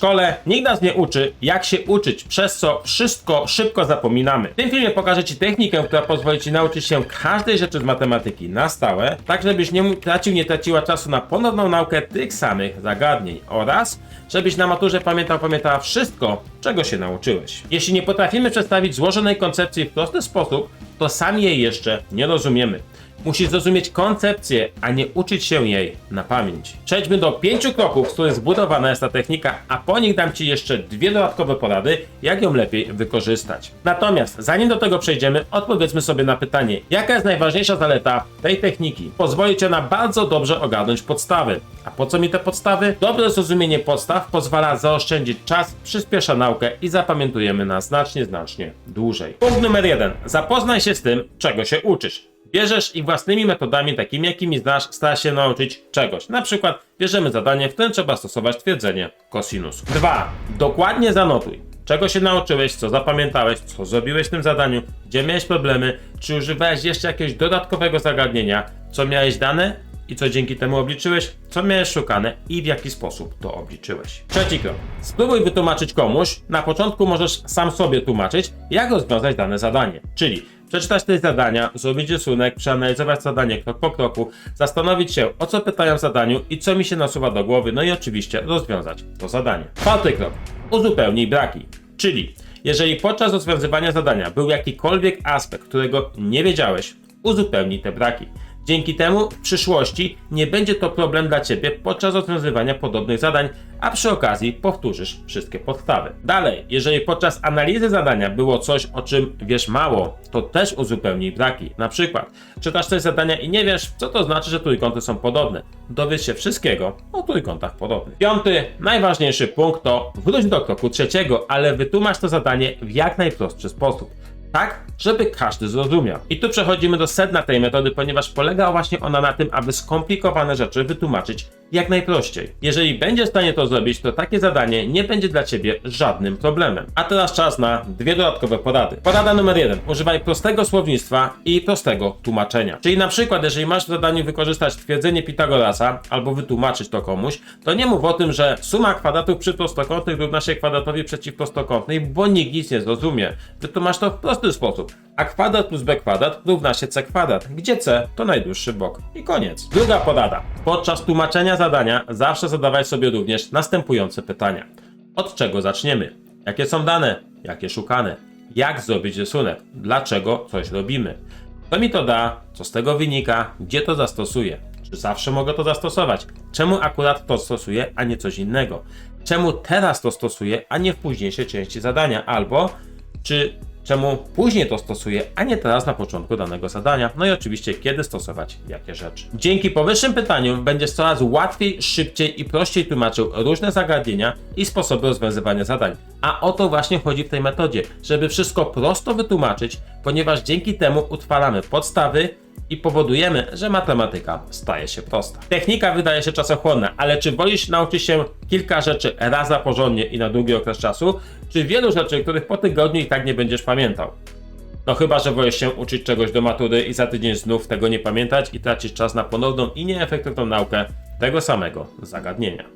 szkole nikt nas nie uczy, jak się uczyć, przez co wszystko szybko zapominamy. W tym filmie pokażę Ci technikę, która pozwoli Ci nauczyć się każdej rzeczy z matematyki na stałe, tak żebyś nie tracił, nie traciła czasu na ponowną naukę tych samych zagadnień oraz żebyś na maturze pamiętał, pamiętała wszystko, czego się nauczyłeś. Jeśli nie potrafimy przedstawić złożonej koncepcji w prosty sposób, to sami jej jeszcze nie rozumiemy. Musisz zrozumieć koncepcję, a nie uczyć się jej na pamięć. Przejdźmy do pięciu kroków, z których zbudowana jest ta technika, a po nich dam Ci jeszcze dwie dodatkowe porady, jak ją lepiej wykorzystać. Natomiast zanim do tego przejdziemy, odpowiedzmy sobie na pytanie, jaka jest najważniejsza zaleta tej techniki? Pozwoli Cię na bardzo dobrze ogarnąć podstawy. A po co mi te podstawy? Dobre zrozumienie podstaw pozwala zaoszczędzić czas, przyspiesza naukę i zapamiętujemy na znacznie, znacznie dłużej. Punkt numer jeden. Zapoznaj się z tym, czego się uczysz. Bierzesz i własnymi metodami, takimi jakimi znasz, starasz się nauczyć czegoś. Na przykład bierzemy zadanie, w którym trzeba stosować twierdzenie kosinus. 2. Dokładnie zanotuj. Czego się nauczyłeś, co zapamiętałeś, co zrobiłeś w tym zadaniu, gdzie miałeś problemy, czy używałeś jeszcze jakiegoś dodatkowego zagadnienia, co miałeś dane i co dzięki temu obliczyłeś, co miałeś szukane i w jaki sposób to obliczyłeś. Trzeci krok. Spróbuj wytłumaczyć komuś. Na początku możesz sam sobie tłumaczyć, jak rozwiązać dane zadanie. Czyli przeczytać te zadania, zrobić rysunek, przeanalizować zadanie krok po kroku, zastanowić się, o co pytają w zadaniu i co mi się nasuwa do głowy, no i oczywiście rozwiązać to zadanie. Czwarty krok. Uzupełnij braki. Czyli jeżeli podczas rozwiązywania zadania był jakikolwiek aspekt, którego nie wiedziałeś, uzupełnij te braki. Dzięki temu w przyszłości nie będzie to problem dla Ciebie podczas rozwiązywania podobnych zadań, a przy okazji powtórzysz wszystkie podstawy. Dalej, jeżeli podczas analizy zadania było coś, o czym wiesz mało, to też uzupełnij braki. Na przykład, czytasz coś zadania i nie wiesz, co to znaczy, że trójkąty są podobne. Dowiedz się wszystkiego o trójkątach podobnych. Piąty, najważniejszy punkt to wróć do kroku trzeciego, ale wytłumacz to zadanie w jak najprostszy sposób tak, żeby każdy zrozumiał. I tu przechodzimy do sedna tej metody, ponieważ polega właśnie ona na tym, aby skomplikowane rzeczy wytłumaczyć jak najprościej. Jeżeli będziesz w stanie to zrobić, to takie zadanie nie będzie dla Ciebie żadnym problemem. A teraz czas na dwie dodatkowe porady. Porada numer jeden. Używaj prostego słownictwa i prostego tłumaczenia. Czyli na przykład, jeżeli masz w zadaniu wykorzystać twierdzenie Pitagorasa albo wytłumaczyć to komuś, to nie mów o tym, że suma kwadratów przy prostokątnych równa się kwadratowi przeciwprostokątnej, bo nikt nic nie zrozumie. Wytłumacz to w prosty sposób. A kwadrat plus b kwadrat równa się c kwadrat, gdzie c to najdłuższy bok. I koniec. Druga porada. Podczas tłumaczenia zadania zawsze zadawaj sobie również następujące pytania. Od czego zaczniemy? Jakie są dane? Jakie szukane? Jak zrobić rysunek? Dlaczego coś robimy? Co mi to da? Co z tego wynika? Gdzie to zastosuję? Czy zawsze mogę to zastosować? Czemu akurat to stosuję, a nie coś innego? Czemu teraz to stosuję, a nie w późniejszej części zadania? Albo czy czemu później to stosuję, a nie teraz na początku danego zadania, no i oczywiście kiedy stosować jakie rzeczy. Dzięki powyższym pytaniom będziesz coraz łatwiej, szybciej i prościej tłumaczył różne zagadnienia i sposoby rozwiązywania zadań. A o to właśnie chodzi w tej metodzie, żeby wszystko prosto wytłumaczyć, ponieważ dzięki temu utrwalamy podstawy, i powodujemy, że matematyka staje się prosta. Technika wydaje się czasochłonna, ale czy wolisz nauczyć się kilka rzeczy raz za porządnie i na długi okres czasu, czy wielu rzeczy, których po tygodniu i tak nie będziesz pamiętał? No chyba, że wolisz się uczyć czegoś do matury i za tydzień znów tego nie pamiętać i tracić czas na ponowną i nieefektywną naukę tego samego zagadnienia.